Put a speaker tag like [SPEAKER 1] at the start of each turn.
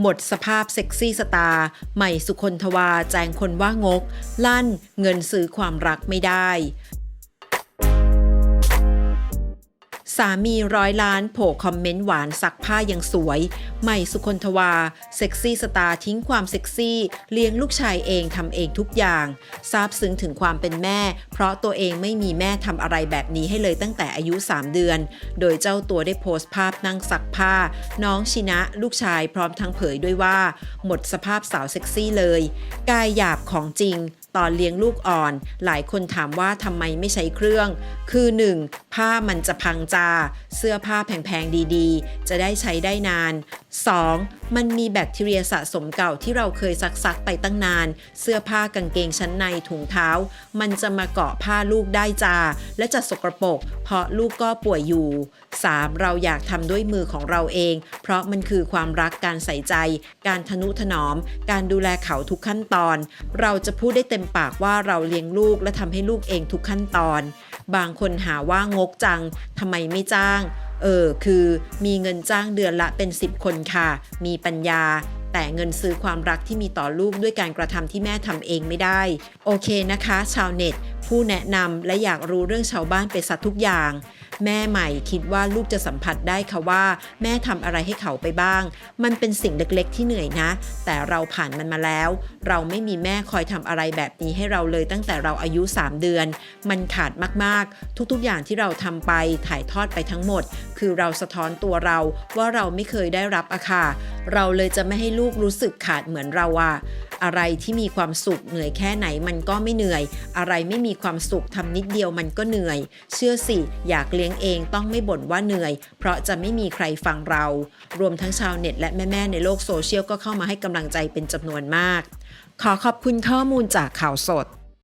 [SPEAKER 1] หมดสภาพเซ็กซี่สตาร์ใหม่สุคนทวาแจงคนว่างก ลั่นเงินซื้อความรักไม่ได้ สามีร้อยล้านโผล่คอมเมนต์หวานซักผ้ายังสวย ใหม่สุคนทวา เซ็กซี่สตาร์ทิ้งความเซ็กซี่ เลี้ยงลูกชายเองทำเองทุกอย่างซาบซึ้งถึงความเป็นแม่ เพราะตัวเองไม่มีแม่ทำอะไรแบบนี้ให้เลยตั้งแต่อายุ 3 เดือน โดยเจ้าตัวได้โพสต์ภาพนั่งซักผ้า น้องชินะ ลูกชายพร้อมทั้งเผยด้วยว่า หมดสภาพสาวเซ็กซี่เลย กายหยาบของจริง ตอนเลี้ยงลูกอ่อน หลายคนถามว่าทำไมไม่ใช้เครื่อง คือ 1. ผ้ามันจะพังจา เสื้อผ้าแพงๆดีๆ จะได้ใช้ได้นาน 2. มันมีแบคทีเรียสะสมเก่าที่เราเคยซักๆไปตั้งนาน เสื้อผ้ากางเกงชั้นในถุงเท้า มันจะมาเกาะผ้าลูกได้จ้า และจะสกรปรกเพราะลูกก็ป่วยอยู่ 3. เราอยากทำด้วยมือของเราเอง เพราะมันคือความรักการใส่ใจ การทนุถนอม การดูแลเขาทุกขั้นตอน เราจะพูดได้เต็มปากว่าเราเลี้ยงลูกและทำให้ลูกเองทุกขั้นตอน บางคนหาว่างกจังทำไมไม่จ้าง เออคือมีเงินจ้างเดือนละเป็น 10 คนค่ะ มีปัญญา แต่เงินซื้อความรักที่มีต่อลูกด้วยการกระทำที่แม่ทำเองไม่ได้ โอเคนะคะ ชาวเน็ต ผู้แนะนำและอยากรู้เรื่องชาวบ้านไปสัตว์ทุกอย่าง แม่ใหม่คิดว่าลูกจะสัมผัสได้ค่ะว่า แม่ทำอะไรให้เขาไปบ้าง มันเป็นสิ่งเล็กๆ ที่เหนื่อยนะ แต่เราผ่านมันมาแล้ว เราไม่มีแม่คอยทำอะไรแบบนี้ให้เราเลยตั้งแต่เราอายุ 3 เดือน มันขาดมากๆ ทุกๆอย่างที่เราทำไปถ่ายทอดไปทั้งหมด คือเราสะท้อนตัวเราว่าเราไม่เคยได้รับอะค่ะ เราเลยจะไม่ให้ลูกรู้สึกขาดเหมือนเราอะอะไรที่มีความสุขเหนื่อยแค่ไหนมันก็ไม่เหนื่อย อะไรไม่มีความสุขทำนิดเดียวมันก็เหนื่อย เชื่อสิ อยากเลี้ยงเองต้องไม่บ่นว่าเหนื่อย เพราะจะไม่มีใครฟังเรา รวมทั้งชาวเน็ตและแม่ๆในโลกโซเชียลก็เข้ามาให้กำลังใจเป็นจำนวนมาก ขอขอบคุณข้อมูลจากข่าวสด